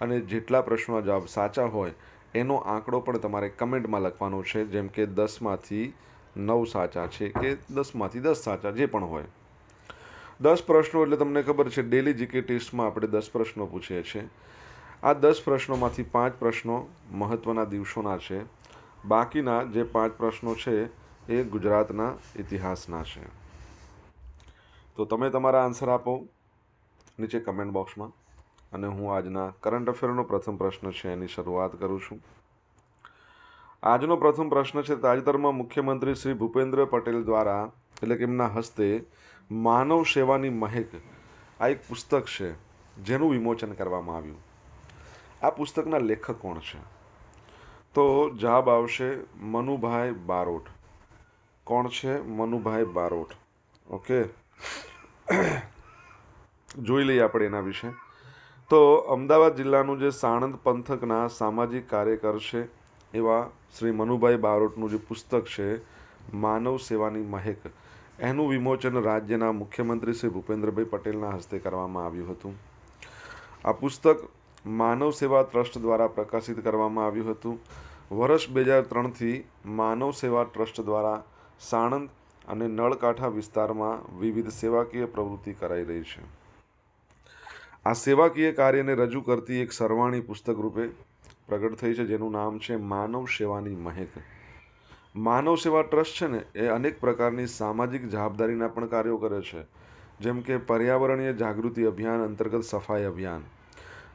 અને જેટલા પ્રશ્નો જવાબ સાચા હોય, એનો આંકડો પણ તમારે કમેન્ટમાં લખવાનો છે, જેમ કે દસમાંથી નવ સાચા છે કે દસમાંથી દસ સાચા, જે પણ હોય. દસ પ્રશ્નો એટલે તમને ખબર છે ડેલી જીકે ટેસ્ટમાં આપણે દસ પ્રશ્નો પૂછીએ છીએ. આ દસ પ્રશ્નોમાંથી પાંચ પ્રશ્નો મહત્ત્વના દિવસોના છે. બાકીના જે પાંચ પ્રશ્નો છે, એ ગુજરાતના ઇતિહાસના છે. તો તમે તમારા આન્સર આપો નીચે કમેન્ટ બોક્સમાં અને હું આજના કરંટ અફેરનો પ્રથમ પ્રશ્ન છે, એની શરૂઆત કરું છું. આજનો પ્રથમ પ્રશ્ન છે, તાજેતરમાં મુખ્યમંત્રી શ્રી ભૂપેન્દ્ર પટેલ દ્વારા, એટલે કે એમના હસ્તે, માનવ સેવાની મહેક, આ એક પુસ્તક છે, જેનું વિમોચન કરવામાં આવ્યું. આ પુસ્તકના લેખક કોણ છે? તો જવાબ આવશે મનુભાઈ બારોટ. કોણ છે? મનુભાઈ બારોટ. ઓકે. જોઈ લઈએ આપણે એના વિશે. તો અમદાવાદ જિલ્લાનું જે સાણંદ પંથકના સામાજિક કાર્યકર છે, એવા શ્રી મનુભાઈ બારોટનું જે પુસ્તક છે, માનવ સેવાની મહેક, એનું વિમોચન રાજ્યના મુખ્યમંત્રી શ્રી ભૂપેન્દ્રભાઈ પટેલના હસ્તે કરવામાં આવ્યું હતું. આ પુસ્તક માનવ સેવા ટ્રસ્ટ દ્વારા પ્રકાશિત કરવામાં આવ્યું હતું. વર્ષ બે હજાર ત્રણથી માનવ સેવા ટ્રસ્ટ દ્વારા સાણંદ અને નળકાંઠા વિસ્તારમાં વિવિધ સેવાકીય પ્રવૃત્તિ કરાઈ રહી છે. આ સેવાકીય કાર્યને રજૂ કરતી એક સરવાણી પુસ્તક રૂપે પ્રગટ થઈ છે, જેનું નામ છે માનવ સેવાની મહેક. માનવ સેવા ટ્રસ્ટ છે ને, એ અનેક પ્રકારની સામાજિક જવાબદારીના પણ કાર્યો કરે છે. જેમ કે પર્યાવરણીય જાગૃતિ અભિયાન અંતર્ગત સફાઈ અભિયાન,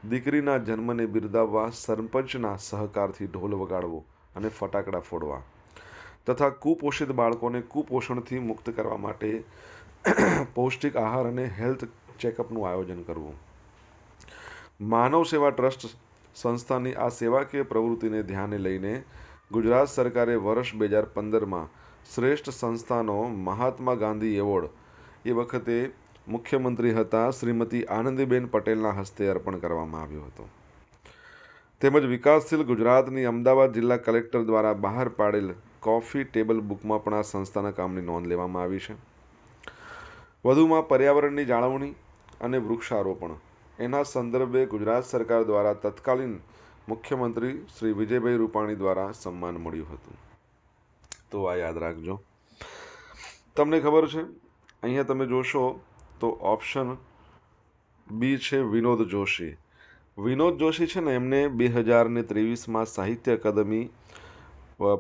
દીકરીના જન્મને બિરદાવવા, સરપંચના સહકારથી ઢોલ વગાડવો અને ફટાકડા ફોડવા, તથા કુપોષિત બાળકોને કુપોષણથી મુક્ત કરવા માટે પૌષ્ટિક આહાર અને હેલ્થ ચેકઅપનું આયોજન કરવું. માનવ સેવા ટ્રસ્ટ સંસ્થાની આ સેવાકીય પ્રવૃત્તિને ધ્યાને લઈને ગુજરાત સરકારે વર્ષ બે હજાર પંદરમાં શ્રેષ્ઠ સંસ્થાનો મહાત્મા ગાંધી એવોર્ડ એ વખતે મુખ્યમંત્રી હતા શ્રીમતી આનંદીબેન પટેલના હસ્તે અર્પણ કરવામાં આવ્યો હતો. તેમજ વિકાસશીલ ગુજરાતની અમદાવાદ જિલ્લા કલેક્ટર દ્વારા બહાર પાડેલ કોફી ટેબલ બુકમાં પણ આ સંસ્થાના કામની નોંધ લેવામાં આવી છે. વધુમાં પર્યાવરણની જાળવણી અને વૃક્ષારોપણ એના સંદર્ભે ગુજરાત સરકાર દ્વારા તત્કાલીન મુખ્યમંત્રી શ્રી વિજયભાઈ રૂપાણી દ્વારા સન્માન મળ્યું હતું. તો આ યાદ રાખજો. તમને ખબર છે, અહીંયા તમે જોશો તો ઓપ્શન બી છે વિનોદ જોશી. વિનોદ જોશી છે ને, એમને બે હજારને ત્રેવીસમાં સાહિત્ય અકાદમી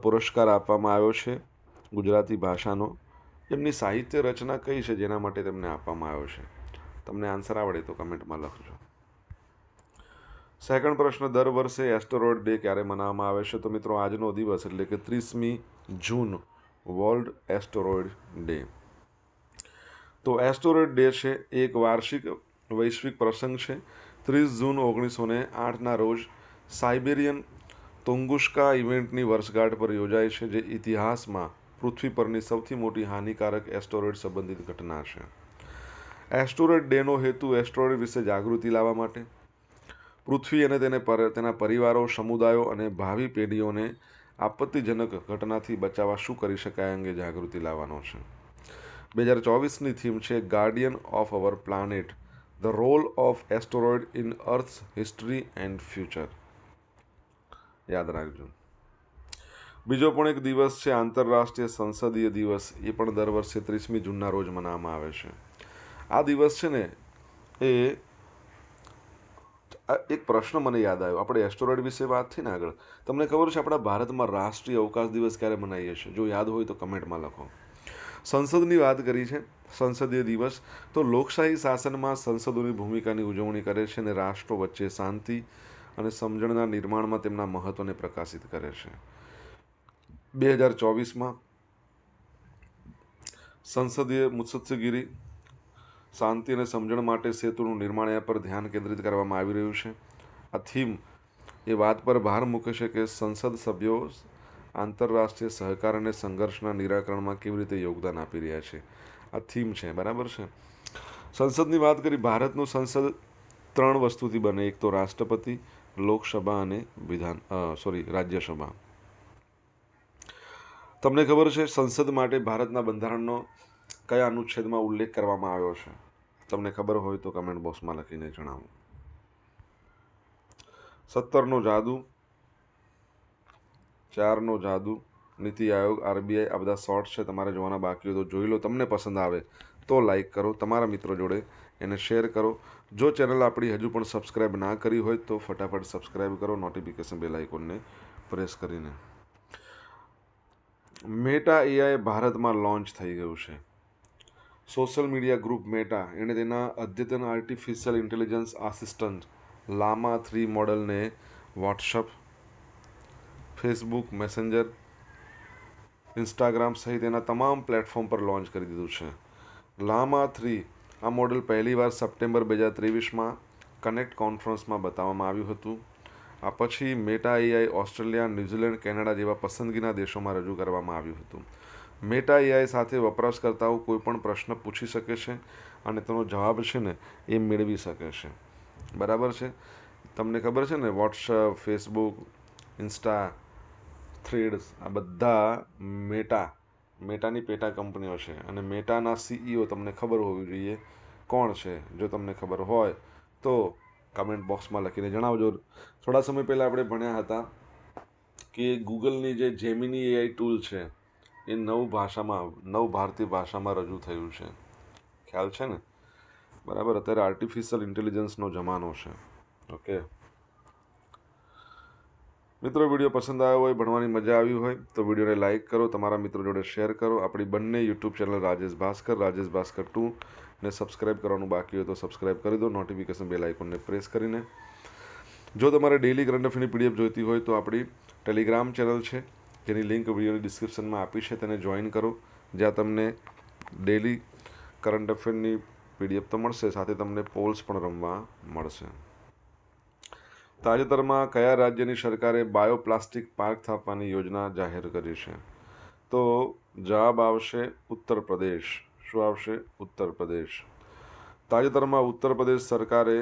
પુરસ્કાર આપવામાં આવ્યો છે, ગુજરાતી ભાષાનો. એમની સાહિત્ય રચના કઈ છે જેના માટે તેમને આપવામાં આવ્યો છે? તમને આન્સર આવડે તો કમેન્ટમાં લખજો. સેકન્ડ પ્રશ્ન, દર વર્ષે એસ્ટરોઇડ ડે ક્યારે મનાવવામાં આવે છે? તો મિત્રો, આજનો દિવસ એટલે કે ત્રીસમી જૂન વર્લ્ડ એસ્ટરોઇડ ડે તો એસ્ટરોઇડ ડે છે, એક વાર્ષિક વૈશ્વિક પ્રસંગ છે. ત્રીસ જૂન ઓગણીસો ને આઠના રોજ સાઇબેરિયન તુંગુસ્કા ઇવેન્ટની વર્ષગાંઠ પર યોજાય છે, જે ઇતિહાસમાં પૃથ્વી પરની સૌથી મોટી હાનિકારક એસ્ટરોઇડ સંબંધિત ઘટના છે. એસ્ટરોઇડ ડેનો હેતુ એસ્ટરોઇડ વિશે જાગૃતિ લાવવા માટે. પૃથ્વી અને તેને તેના પરિવારો, સમુદાયો અને ભાવિ પેઢીઓને આપત્તિજનક ઘટનાથી બચાવવા શું કરી શકાય અંગે જાગૃતિ લાવવાનો છે. બે હજાર ચોવીસની થીમ છે guardian of our planet, the role of asteroid in earth history and future. યાદ રાખજો. બીજો પણ એક દિવસ છે આંતરરાષ્ટ્રીય સંસદીય દિવસ, એ પણ દર વર્ષે ત્રીસમી જૂનના રોજ મનાવવામાં આવે છે. આ દિવસ છે ને એ એક પ્રશ્ન મને યાદ આવ્યો. આપણે એસ્ટરોઇડ વિશે વાત થઈ ને આગળ. તમને ખબર છે આપણા ભારતમાં રાષ્ટ્રીય અવકાશ દિવસ ક્યારે મનાવીએ છીએ? જો યાદ હોય તો કમેન્ટમાં લખો. સંસદની વાત કરી છે, સંસદીય દિવસ. તો લોકશાહી શાસનમાં સંસદોની ભૂમિકાની ઉજવણી કરે છે અને રાષ્ટ્રો વચ્ચે શાંતિ અને સમજણના નિર્માણમાં તેમના મહત્ત્વને પ્રકાશિત કરે છે. બે હજાર ચોવીસમાં સંસદીય મુત્સદ્દીગીરી શાંતિ અને સમજણ માટે સેતુનું નિર્માણ પર ધ્યાન કેન્દ્રિત કરવામાં આવી રહ્યું છે. આ થીમ એ વાત પર ભાર મૂકે છે કે સંસદ સભ્યો આંતરરાષ્ટ્રીય સહકાર અને સંઘર્ષના નિરાકરણમાં કેવી રીતે યોગદાન આપી રહ્યા છે. આ થીમ છે, બરાબર છે? સંસદની વાત કરી, ભારતનું સંસદ ત્રણ વસ્તુથી બને, એક તો રાષ્ટ્રપતિ, લોકસભા અને વિધાન સોરી, રાજ્યસભા. તમને ખબર છે, સંસદ માટે ભારતના બંધારણનો કયા અનુચ્છેદમાં ઉલ્લેખ કરવામાં આવ્યો છે? તમને ખબર હોય તો કમેન્ટ બોક્સમાં લખીને જણાવો. સત્તરનો જાદુ, ચારનો જાદુ, નીતિ આયોગ, આરબીઆઈ, આ બધા શોર્ટ્સ છે, તમારે જોવાના બાકી હોય તો જોઈ લો, તમને પસંદ આવે તો લાઈક કરો, તમારા મિત્રો જોડે એને શેર કરો. જો ચેનલ આપણી હજુ પણ સબસ્ક્રાઈબ ના કરી હોય તો ફટાફટ સબસ્ક્રાઈબ કરો નોટિફિકેશન બેલ આઇકોનને પ્રેસ કરીને. મેટા એઆઈ ભારતમાં લોન્ચ થઈ ગયું છે. સોશિયલ મીડિયા ગ્રુપ મેટા એણે તેના અદ્યતન artificial intelligence assistant Llama three મોડલને વોટ્સઅપ ફેસબુક મેસેન્જર ઇન્સ્ટાગ્રામ સહિત એના તમામ પ્લેટફોર્મ પર લોન્ચ કરી દીધું છે. લામા થ્રી આ મોડલ પહેલીવાર સપ્ટેમ્બર બે હજાર ત્રેવીસમાં કનેક્ટ કોન્ફરન્સમાં બતાવવામાં આવ્યું હતું. આ પછી Meta AI Australia, New Zealand, Canada જેવા પસંદગીના દેશોમાં રજૂ કરવામાં આવ્યું હતું. મેટા એઆઈ સાથે વપરાશકર્તાઓ કોઈ પણ પ્રશ્ન પૂછી શકે છે અને તેનો જવાબ છે ને એ મેળવી શકે છે. બરાબર છે? તમને ખબર છે ને વોટ્સઅપ ફેસબુક ઇન્સ્ટા થ્રેડ્સ આ બધા મેટા મેટાની પેટા કંપનીઓ છે અને મેટાના સીઈઓ તમને ખબર હોવી જોઈએ કોણ છે? જો તમને ખબર હોય તો કમેન્ટ બોક્સમાં લખીને જણાવજો. થોડા સમય પહેલાં આપણે ભણ્યા હતા કે ગૂગલની જે જેમિની એઆઈ ટૂલ છે એ નવ ભાષામાં, નવ ભારતીય ભાષામાં રજૂ થયું છે. ખ્યાલ છે ને? બરાબર, અત્યારે આર્ટિફિશિયલ ઇન્ટેલિજન્સનો જમાનો છે. ઓકે મિત્રો, વીડિયો પસંદ આવ્યો હોય, ભણવાની મજા આવી હોય, તો વિડીયોને લાઇક કરો, તમારા મિત્રો જોડે શેર કરો. આપણી બંને YouTube channel Rajesh Bhaskar Rajesh Bhaskar two ને સબસ્ક્રાઇબ કરવાનું બાકી હોય તો સબસ્ક્રાઇબ કરી દો નોટિફિકેશન બેલ આઇકોનને પ્રેસ કરીને. જો તમારે ડેઇલી કરંટ અફેરની પીડીએફ જોઈતી હોય તો આપણી ટેલિગ્રામ ચેનલ છે. જેની લિંક વિડીયોની ડિસ્ક્રિપ્શનમાં આપી છે, તેને જોઈન કરો. જ્યાં તમને ડેલી કરંટ અફેરની પીડીએફ તો મળશે, સાથે તમને પોલ્સ પણ રમવા મળશે. તાજેતરમાં કયા રાજ્યની સરકારે બાયોપ્લાસ્ટિક પાર્ક સ્થાપવાની યોજના જાહેર કરી છે? તો જવાબ આવશે ઉત્તર પ્રદેશ. શું આવશે? ઉત્તર પ્રદેશ. તાજેતરમાં ઉત્તર પ્રદેશ સરકારે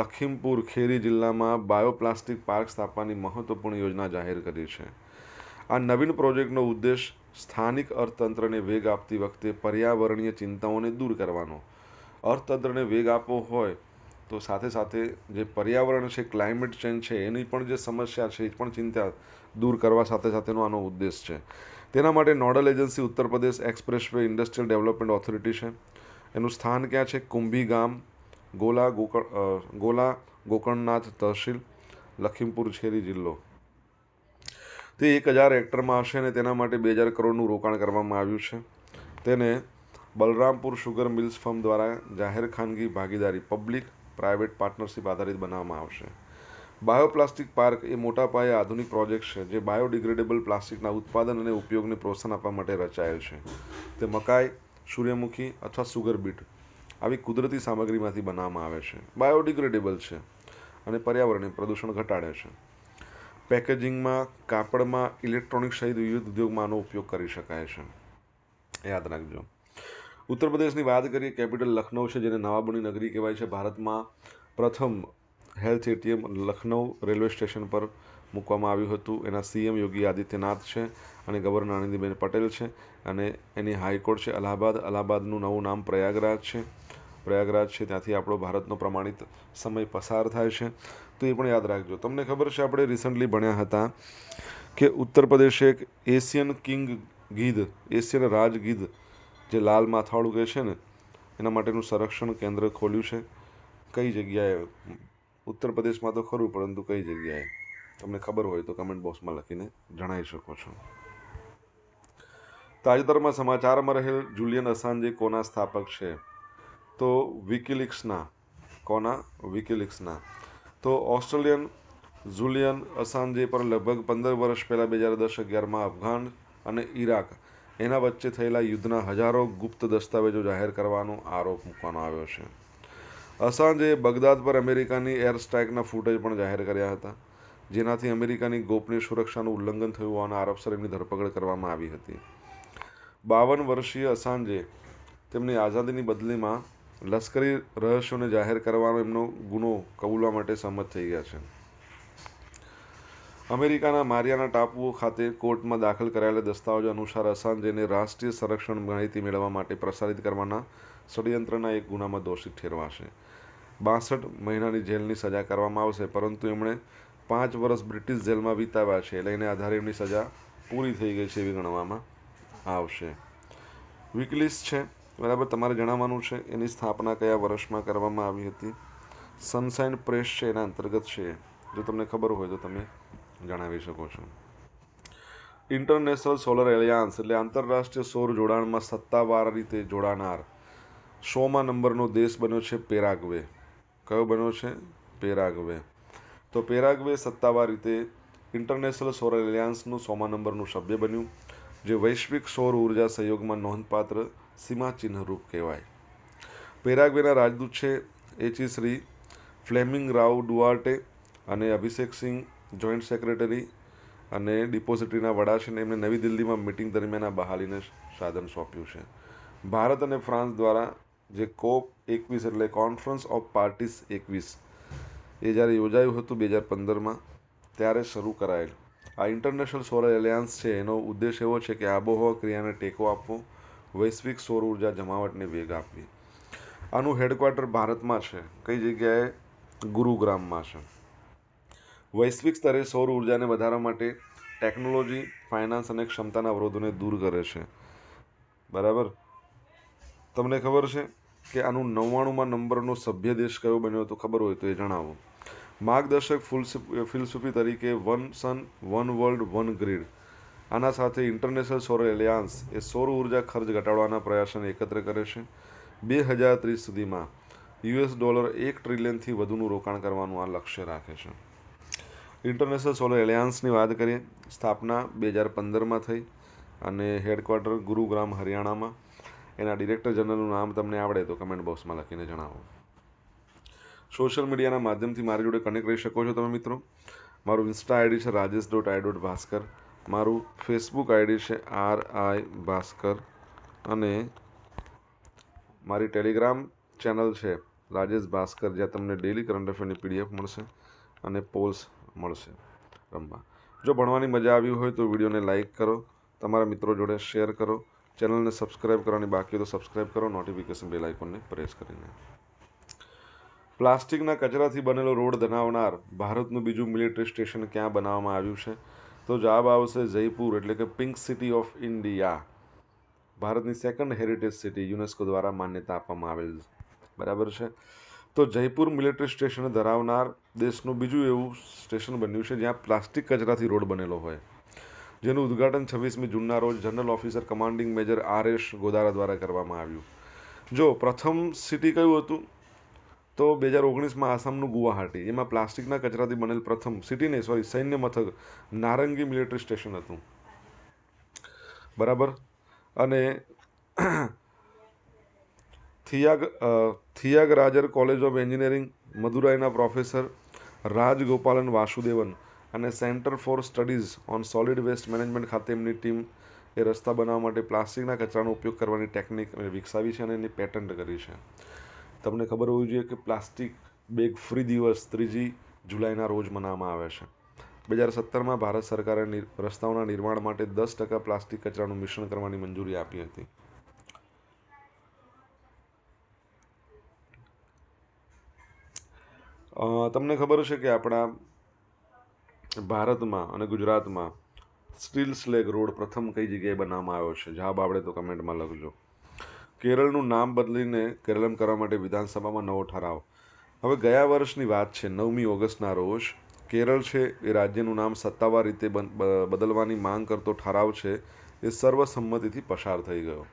લખીમપુર ખેરી જિલ્લામાં બાયોપ્લાસ્ટિક પાર્ક સ્થાપવાની મહત્વપૂર્ણ યોજના જાહેર કરી છે. આ નવીન પ્રોજેક્ટનો ઉદ્દેશ સ્થાનિક અર્થતંત્રને વેગ આપતી વખતે પર્યાવરણીય ચિંતાઓને દૂર કરવાનો. અર્થતંત્રને વેગ આપવો હોય તો સાથે સાથે જે પર્યાવરણ છે ક્લાઇમેટ ચેન્જ છે, એની પણ જે સમસ્યા છે, એ પણ ચિંતા દૂર કરવા સાથે સાથેનો આનો ઉદ્દેશ છે. તેના માટે nodal agency Uttar Pradesh expressway industrial development authority છે. એનું સ્થાન ક્યાં છે? કુંભી ગામ, ગોલા ગોકળ ગોલા ગોકર્ણનાથ તહસીલ, લખીમપુર, છેરી જિલ્લો. તે એક હજાર હેક્ટરમાં હશે અને તેના માટે બે હજાર કરોડનું રોકાણ કરવામાં આવ્યું છે. તેને બલરામપુર શુગર મિલ્સ ફર્મ દ્વારા જાહેર ખાનગી ભાગીદારી, પબ્લિક પ્રાઇવેટ પાર્ટનરશિપ આધારિત બનાવવામાં આવશે. બાયોપ્લાસ્ટિક પાર્ક એ મોટા પાયે આધુનિક પ્રોજેક્ટ છે, જે બાયોડિગ્રેડેબલ પ્લાસ્ટિકના ઉત્પાદન અને ઉપયોગને પ્રોત્સાહન આપવા માટે રચાયેલ છે. તે મકાઈ, સૂર્યમુખી અથવા સુગર બીટ આવી કુદરતી સામગ્રીમાંથી બનાવવામાં આવે છે. બાયોડિગ્રેડેબલ છે અને પર્યાવરણીય પ્રદૂષણ ઘટાડે છે. પેકેજિંગમાં, કાપડમાં ઇલેક્ટ્રોનિક સહિત વિવિધ ઉદ્યોગમાં આનો ઉપયોગ કરી શકાય છે. યાદ રાખજો. ઉત્તર પ્રદેશની વાત કરીએ, કેપિટલ લખનઉ છે, જેને નવાબોની નગરી કહેવાય છે. ભારતમાં પ્રથમ health ATM Lucknow railway station પર મૂકવામાં આવ્યું હતું. એના સીએમ યોગી આદિત્યનાથ છે અને ગવર્નર આનંદીબેન પટેલ છે અને એની હાઈકોર્ટ છે અલ્હાબાદ. અલ્હાબાદનું નવું નામ પ્રયાગરાજ છે. પ્રયાગરાજ છે, ત્યાંથી આપણો ભારતનો પ્રમાણિત સમય પસાર થાય છે. તો એ પણ યાદ રાખજો. તમને ખબર છે, આપણે રિસન્ટલી ભણ્યા હતા કે ઉત્તર પ્રદેશે એક એશિયન કિંગ ગીધ એશિયન રાજ ગીધ જે લાલ માથાવાળું કહે છે ને, એના માટેનું સંરક્ષણ કેન્દ્ર ખોલ્યું છે. કઈ જગ્યાએ? ઉત્તર પ્રદેશમાં તો ખરું, પરંતુ કઈ જગ્યાએ? તમને ખબર હોય તો કમેન્ટ બોક્સમાં લખીને જણાવી શકો છો. તાજેતરમાં સમાચારમાં રહેલ જુલિયન અસાંજે કોના સ્થાપક છે? તો વિકિલિક્સના કોના? વિકિલિક્સના તો ઓસ્ટ્રેલિયન ઝુલિયન અસાંજે પર લગભગ પંદર વર્ષ પહેલાં બે હજાર દસ અગિયારમાં અફઘાન અને ઈરાક એના વચ્ચે થયેલા યુદ્ધના હજારો ગુપ્ત દસ્તાવેજો જાહેર કરવાનો આરોપ મૂકવાનો આવ્યો છે. અસાંજે બગદાદ પર અમેરિકાની એર સ્ટ્રાઇકના ફૂટેજ પણ જાહેર કર્યા હતા, જેનાથી અમેરિકાની ગોપનીય સુરક્ષાનું ઉલ્લંઘન થયું હોવાના આરોપસર એમની ધરપકડ કરવામાં આવી હતી. બાવન વર્ષીય અસાંજે તેમની આઝાદીની બદલીમાં લશ્કરી રહસ્યોને જાહેર કરવાનો એમનો ગુનો કબૂલવા માટે સંમત થઈ ગયા છે. અમેરિકાના મારિયાના ટાપુઓ ખાતે કોર્ટમાં દાખલ કરાયેલા દસ્તાવેજો અનુસાર અસાંજેને રાષ્ટ્રીય સંરક્ષણ માહિતી મેળવવા માટે પ્રસારિત કરવાના ષડયંત્રના એક ગુનામાં દોષિત ઠેરવાશે. બાસઠ મહિનાની જેલની સજા કરવામાં આવશે, પરંતુ એમણે પાંચ વર્ષ બ્રિટિશ જેલમાં વિતાવ્યા છે. એટલે એને આધારે એમની સજા પૂરી થઈ ગઈ છે એવી ગણવામાં આવશે. વિકલિસ છે. બરાબર, તમારે જણાવવાનું છે, એની સ્થાપના કયા વર્ષમાં કરવામાં આવી હતી? સનસાઇન પ્રેસ છે, એના અંતર્ગત છે જો તમને ખબર હોય તો તમે જણાવી શકો છો. ઇન્ટરનેશનલ સોલર એલિયાન્સ એટલે આંતરરાષ્ટ્રીય સૌર જોડાણમાં સત્તાવાર રીતે જોડાનાર. સોમાં નંબરનો દેશ બન્યો છે પેરાગ્વે. કયો બન્યો છે? પેરાગ્વે. તો પેરાગ્વે સત્તાવાર રીતે ઇન્ટરનેશનલ સોલર એલિયાન્સનું સોમા નંબરનું સભ્ય બન્યું, જે વૈશ્વિક સૌર ઊર્જા સહયોગમાં નોંધપાત્ર સીમાચિહ્નરૂપ કહેવાય. પેરાગ્વેના રાજદૂત છે એચી શ્રી ફ્લેમિંગ રાવ ડુઆર્ટે અને અભિષેક સિંહ, જોઈન્ટ સેક્રેટરી અને ડિપોઝિટરીના વડા છે ને એમને નવી દિલ્હીમાં મિટિંગ દરમિયાન આ બહાલીને સાધન સોંપ્યું છે. ભારત અને ફ્રાન્સ દ્વારા જે કોપ એકવીસ એટલે કોન્ફરન્સ ઓફ પાર્ટીસ એકવીસ એ જ્યારે યોજાયું હતું બે હજાર પંદરમાં, ત્યારે શરૂ કરાયેલ. આ ઇન્ટરનેશનલ સોલર એલાયન્સ છે, એનો ઉદ્દેશ એવો છે કે આબોહવા ક્રિયાને ટેકો આપવો વૈશ્વિક સૌર ઊર્જા જમાવટને વેગ આપવી. આનું હેડક્વાર્ટર ભારતમાં છે, કઈ જગ્યાએ? ગુરુગ્રામમાં છે. વૈશ્વિક સ્તરે સૌર ઉર્જાને વધારવા માટે ટેકનોલોજી, ફાઇનાન્સ અને ક્ષમતાના અવરોધોને દૂર કરે છે. બરાબર? તમને ખબર છે કે આનું નવ્વાણુંમાં નંબરનો સભ્ય દેશ કયો બન્યો તો ખબર હોય તો એ જણાવો. માર્ગદર્શક ફૂલ ફિલસૂફી તરીકે one sun, one world, one grid. આના સાથે ઇન્ટરનેશનલ સૌર એલિયાન્સ એ સૌર ઊર્જા ખર્ચ ઘટાડવાના પ્રયાસોને એકત્ર કરે છે. બે હજાર ત્રીસ સુધીમાં યુએસ ડોલર એક ટ્રિલિયનથી વધુનું રોકાણ કરવાનું આ લક્ષ્ય રાખે છે. ઇન્ટરનેશનલ સોલર એલિયાન્સની વાત કરીએ, સ્થાપના બે હજાર પંદરમાં થઈ અને હેડક્વાર્ટર ગુરુગ્રામ, હરિયાણામાં. એના ડિરેક્ટર જનરલનું નામ તમને આવડે તો કમેન્ટ બોક્સમાં લખીને જણાવો. સોશિયલ મીડિયાના માધ્યમથી મારી જોડે કનેક્ટ રહી શકો છો તમે મિત્રો. મારું ઇન્સ્ટા આઈડી છે Rajesh dot I dot Bhaskar. મારું ફેસબુક આઈડી છે આર આઈ ભાસ્કર અને મારી ટેલિગ્રામ ચેનલ છે રાજેશ ભાસ્કર, જ્યાં તમને ડેલી કરંટ અફેરની પીડીએફ મળશે અને પોલ્સ મળશે રમવા. જો ભણવાની મજા આવી હોય તો વિડીયોને લાઇક કરો, તમારા મિત્રો જોડે શેર કરો ચેનલને સબસ્ક્રાઇબ કરવાની બાકી તો સબસ્ક્રાઇબ કરો નોટિફિકેશન બેલ આઇકોનને પ્રેસ કરીને. પ્લાસ્ટિકના કચરાથી બનેલો રોડ બનાવનાર ભારતનું બીજું મિલિટરી સ્ટેશન ક્યાં બનાવવામાં આવ્યું છે? તો જવાબ આવશે જયપુર, એટલે કે પિંક સિટી ઓફ ઇન્ડિયા ભારતની સેકન્ડ હેરિટેજ સિટી યુનેસ્કો દ્વારા માન્યતા આપવામાં આવેલ બરાબર છે? તો જયપુર મિલિટરી સ્ટેશન ધરાવનાર દેશનું બીજું એવું સ્ટેશન બન્યું છે, જ્યાં પ્લાસ્ટિક કચરાથી રોડ બનેલો હોય. જેનું ઉદ્ઘાટન છવ્વીસમી જૂનના રોજ general officer commanding major R Godara દ્વારા કરવામાં આવ્યું. જો પ્રથમ સિટી કયું હતું? તો બે હજાર ઓગણીસમાં આસામનું ગુવાહાટી, એમાં પ્લાસ્ટિકના કચરાથી બનેલ પ્રથમ સિટી નહીં સોરી સૈન્ય મથક નારંગી મિલિટરી સ્ટેશન હતું. બરાબર? અને Thiyag Thiagarajar college of engineering મદુરાઈના professor Rajagopalan Vasudevan અને centre for studies on solid waste management ખાતે એમની ટીમ એ રસ્તા બનાવવા માટે પ્લાસ્ટિકના કચરાનો ઉપયોગ કરવાની ટેકનિક વિકસાવી છે અને એની પેટન્ટ કરી છે. તમને ખબર હોવી જોઈએ કે પ્લાસ્ટિક બેગ ફ્રી દિવસ ત્રીજી જુલાઈના રોજ મનાવવામાં આવે છે. બે હજાર સત્તરમાં ભારત સરકારે રસ્તાઓના નિર્માણ માટે દસ ટકા પ્લાસ્ટિક કચરાનું મિશ્રણ કરવાની મંજૂરી આપી હતી. તમને ખબર છે કે આપણા ભારતમાં અને ગુજરાતમાં સ્ટીલ સ્લેગ રોડ પ્રથમ કઈ જગ્યાએ બનાવવામાં આવ્યો છે? જવાબ આવડે તો કમેન્ટમાં લખજો. કેરળનું નામ બદલીને કેરલમ કરવા માટે વિધાનસભામાં નવો ઠરાવ. હવે ગયા વર્ષની વાત છે, નવમી ઓગસ્ટના રોજ કેરળ છે એ રાજ્યનું નામ સત્તાવાર રીતે બદલવાની માંગ કરતો ઠરાવ છે એ સર્વસંમતિથી પસાર થઈ ગયો.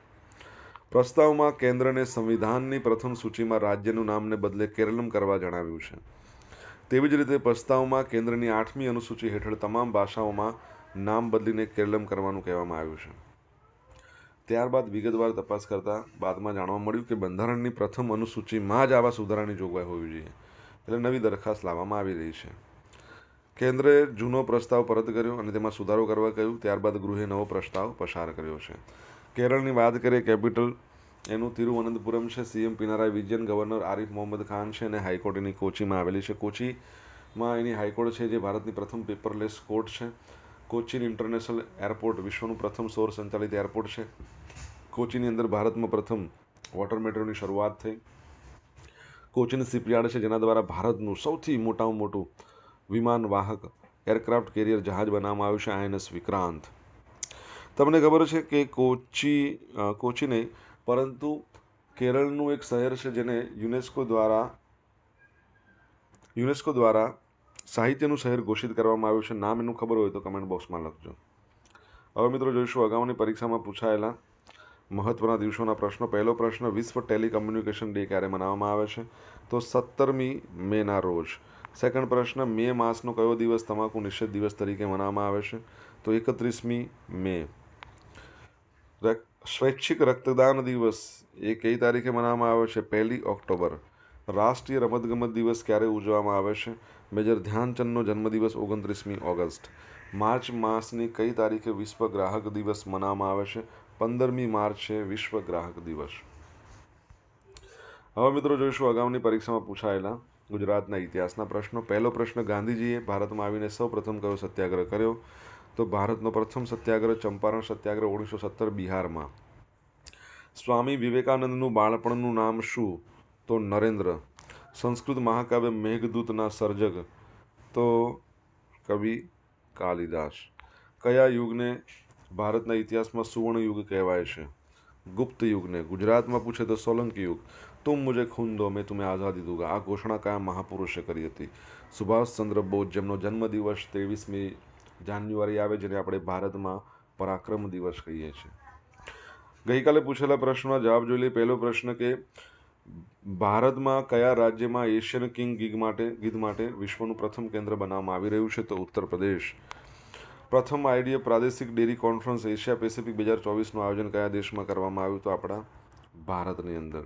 પ્રસ્તાવમાં કેન્દ્રને સંવિધાનની પ્રથમ સૂચિમાં રાજ્યનું નામને બદલે કેરલમ કરવા જણાવ્યું છે. તેવી જ રીતે પ્રસ્તાવમાં કેન્દ્રની આઠમી અનુસૂચિ હેઠળ તમામ ભાષાઓમાં નામ બદલીને કેરલમ કરવાનું કહેવામાં આવ્યું છે. ત્યારબાદ વિગતવાર તપાસ કરતાં બાદમાં જાણવા મળ્યું કે બંધારણની પ્રથમ અનુસૂચિમાં જ આવા સુધારાની જોગવાઈ હોવી જોઈએ, એટલે નવી દરખાસ્ત લાવવામાં આવી રહી છે. કેન્દ્રએ જૂનો પ્રસ્તાવ પરત કર્યો અને તેમાં સુધારો કરવા કહ્યું, ત્યારબાદ ગૃહે નવો પ્રસ્તાવ પસાર કર્યો છે. કેરળની વાત કરીએ, કેપિટલ એનું તિરુવનંતપુરમ છે. સીએમ પિનારાય વિજયન ગવર્નર આરિફ મોહમ્મદ ખાન છે અને હાઈકોર્ટ એની કોચીમાં આવેલી છે. કોચીમાં એની હાઈકોર્ટ છે જે ભારતની પ્રથમ પેપરલેસ કોર્ટ છે. કોચીન ઇન્ટરનેશનલ એરપોર્ટ વિશ્વનું પ્રથમ સૌર સંચાલિત એરપોર્ટ છે. કોચીની અંદર ભારતમાં પ્રથમ વોટર મેટ્રોની શરૂઆત થઈ. કોચીન શિપયાર્ડ છે, જેના દ્વારા ભારતનું સૌથી મોટામાં મોટું વિમાન વાહક એરક્રાફ્ટ કેરિયર જહાજ બનાવવામાં આવ્યું છે આઈએનએસ વિક્રાંત. તમને ખબર છે કે કોચી કોચી નહીં પરંતુ કેરળનું એક શહેર છે, જેને યુનેસ્કો દ્વારા યુનેસ્કો દ્વારા સાહિત્યનું શહેર ઘોષિત કરવામાં આવ્યું છે. નામ એનું ખબર હોય તો કમેન્ટ બોક્સમાં લખજો. હવે મિત્રો જોઈશું અગાઉની પરીક્ષામાં પૂછાયેલા મહત્વના દિવસોના પ્રશ્નો. પહેલો પ્રશ્ન, વિશ્વ ટેલિકમ્યુનિકેશન ડે ક્યારે મનાવવામાં આવે છે? તો સત્તરમી મેના રોજ. સેકન્ડ પ્રશ્ન, મે માસનો કયો દિવસ તમાકુ નિષેધ દિવસ તરીકે મનાવવામાં આવે છે? તો એકત્રીસમી મે. સ્વૈચ્છિક રક્તદાન દિવસ એ કઈ તારીખે મનાવવામાં આવે છે? પહેલી ઓક્ટોબર. રાષ્ટ્રીય રમતગમત દિવસ ક્યારે ઉજવવામાં આવે છે? મેજર ધ્યાનચંદનો જન્મદિવસ ઓગણત્રીસમી ઓગસ્ટ. માર્ચ માસની કઈ તારીખે વિશ્વ ગ્રાહક દિવસ મનાવવામાં આવે છે? પંદરમી માર્ચ છે વિશ્વ ગ્રાહક દિવસ. હવે મિત્રો જોઈશું અગાઉની પરીક્ષામાં પૂછાયેલા ગુજરાતના ઇતિહાસના પ્રશ્નો. પહેલો પ્રશ્ન, ગાંધીજીએ ભારતમાં આવીને સૌ પ્રથમ કયો સત્યાગ્રહ કર્યો? તો ભારતનો પ્રથમ સત્યાગ્રહ ચંપારણ સત્યાગ્રહ ઓગણીસો સત્તર બિહારમાં. સ્વામી વિવેકાનંદનું બાળપણનું નામ શું? તો નરેન્દ્ર. સંસ્કૃત મહાકાવ્ય મેઘદૂતના સર્જક તો કવિ કાલિદાસ. કયા યુગને ભારતના ઇતિહાસમાં સુવર્ણ યુગ કહેવાય છે? ગુપ્ત યુગને. ગુજરાતમાં પૂછે તો સોલંકી યુગ. તુમ મુજે ખૂન દો, મેં તુમે આઝાદી દૂંગા. આ ઘોષણા કયા મહાપુરુષે કરી હતી. સુભાષચંદ્ર બોઝ, જેમનો જન્મદિવસ ત્રેવીસમી જાન્યુઆરી આવે, જેને આપણે ભારતમાં પરાક્રમ દિવસ કહીએ છીએ. ગઈકાલે પૂછેલા પ્રશ્નનો જવાબ જોઈ લઈએ. પહેલો પ્રશ્ન કે ભારતમાં કયા રાજ્યમાં એશિયન કિંગ ગીગ માટે ગીત માટે વિશ્વનું પ્રથમ કેન્દ્ર બનાવવામાં આવી રહ્યું છે તો ઉત્તર પ્રદેશ. પ્રથમ આઈડીએ પ્રાદેશિક ડેરી કોન્ફરન્સ એશિયા પેસિફિક બે હજાર ચોવીસનું આયોજન કયા દેશમાં કરવામાં આવ્યું તો આપણા ભારતની અંદર.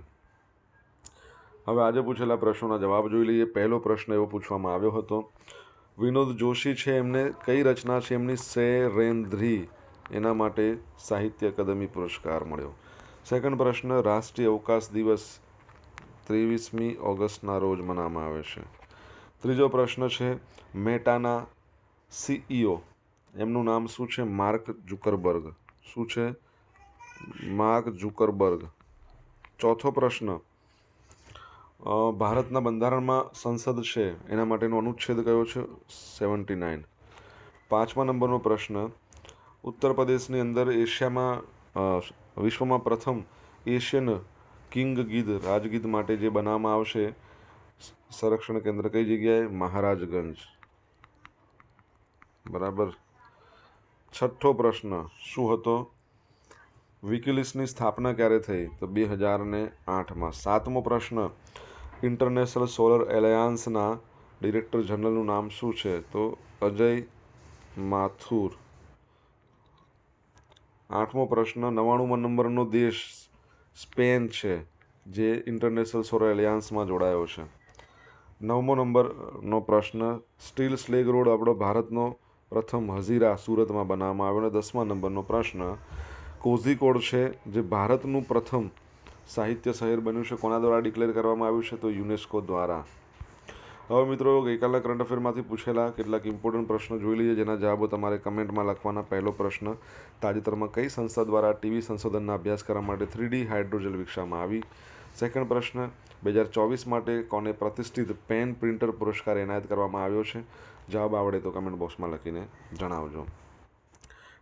હવે આજે પૂછેલા પ્રશ્નોના જવાબ જોઈ લઈએ. પહેલો પ્રશ્ન એવો પૂછવામાં આવ્યો હતો, વિનોદ જોશી છે એમને કઈ રચના છે? એમની સે રેન્દ્રી એના માટે સાહિત્ય અકાદમી પુરસ્કાર મળ્યો. સેકન્ડ પ્રશ્ન, રાષ્ટ્રીય અવકાશ દિવસ ત્રેવીસમી ઓગસ્ટના રોજ મનાવવામાં આવે છે. ત્રીજો પ્રશ્ન છે, મેટાના સીઈઓ, એમનું નામ શું છે? માર્ક જુકરબર્ગ શું છે? માર્ક જુકરબર્ગ ચોથો પ્રશ્ન ભારતના બંધારણમાં સંસદ છે, એના માટેનો અનુચ્છેદ કયો છે? Seventy nine. પાંચમા નંબરનો પ્રશ્ન, ઉત્તર પ્રદેશની અંદર એશિયામાં વિશ્વમાં પ્રથમ એશિયન કિંગ ગીધ, રાજગીધ માટે જે બનાવવામાં આવશે, સંરક્ષણ કેન્દ્ર કઈ જગ્યાએ? મહારાજગંજ. બરાબર. છઠ્ઠો પ્રશ્ન, શું હતો? વિકિલીસની સ્થાપના ક્યારે થઈ? તો બે હજાર ને આઠમાં. સાતમો પ્રશ્ન ઇન્ટરનેશનલ સોલર એલાયન્સના ડિરેક્ટર જનરલનું નામ શું છે? તો અજય માથુર. આઠમો પ્રશ્ન નવ્વાણુંમાં નંબરનો દેશ સ્પેન છે, જે ઇન્ટરનેશનલ સોર એલિયાન્સમાં જોડાયો છે. નવમો નંબરનો પ્રશ્ન, સ્ટીલ સ્લેગ રોડ આપણો ભારતનો પ્રથમ હઝીરા સુરતમાં બનાવવામાં આવ્યો. અને દસમા નંબરનો પ્રશ્ન કોઝિકોડ છે, જે ભારતનું પ્રથમ સાહિત્ય શહેર બન્યું છે, કોના દ્વારા ડિક્લેર કરવામાં આવ્યું છે? તો યુનેસ્કો દ્વારા. હવે મિત્રો, ગઈકાલના કરંટ અફેરમાંથી પૂછેલા કેટલાક ઇમ્પોર્ટન્ટ પ્રશ્નો જોઈ લઈએ, જેના જવાબો તમારે કમેન્ટમાં લખવાના. પહેલો પ્રશ્ન, તાજેતરમાં કઈ સંસ્થા દ્વારા ટીવી સંશોધનના અભ્યાસ કરવા માટે થ્રીડી હાઇડ્રોજેલ વિકસાવવામાં આવી? સેકન્ડ પ્રશ્ન, બે હજાર ચોવીસ માટે કોને પ્રતિષ્ઠિત પેન પ્રિન્ટર પુરસ્કાર એનાયત કરવામાં આવ્યો છે? જવાબ આવડે તો કમેન્ટ બોક્સમાં લખીને જણાવજો.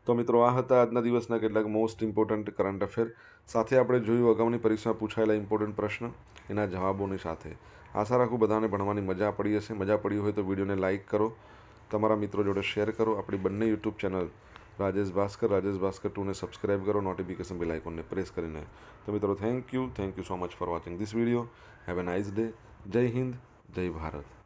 તો મિત્રો, આ હતા આજના દિવસના કેટલાક મોસ્ટ ઇમ્પોર્ટન્ટ કરંટ અફેર સાથે આપણે જોયું, અગાઉની પરીક્ષામાં પૂછાયેલા ઇમ્પોર્ટન્ટ પ્રશ્ન. એના જવાબોની સાથે આશા રાખું બધાને ભણવાની મજા પડી હશે. મજા પડી હોય તો વિડીયોને લાઇક કરો. તમારા મિત્રો જોડે શેર કરો. આપણી બંને યુટ્યુબ ચેનલ રાજેશ ભાસ્કર રાજેશ ભાસ્કર ટુને સબસ્ક્રાઇબ કરો. નોટિફિકેશન બેલ આઇકોનને પ્રેસ કરીને. તો મિત્રો thank you thank you so much for watching this video have a nice day Jai Hind Jai Bharat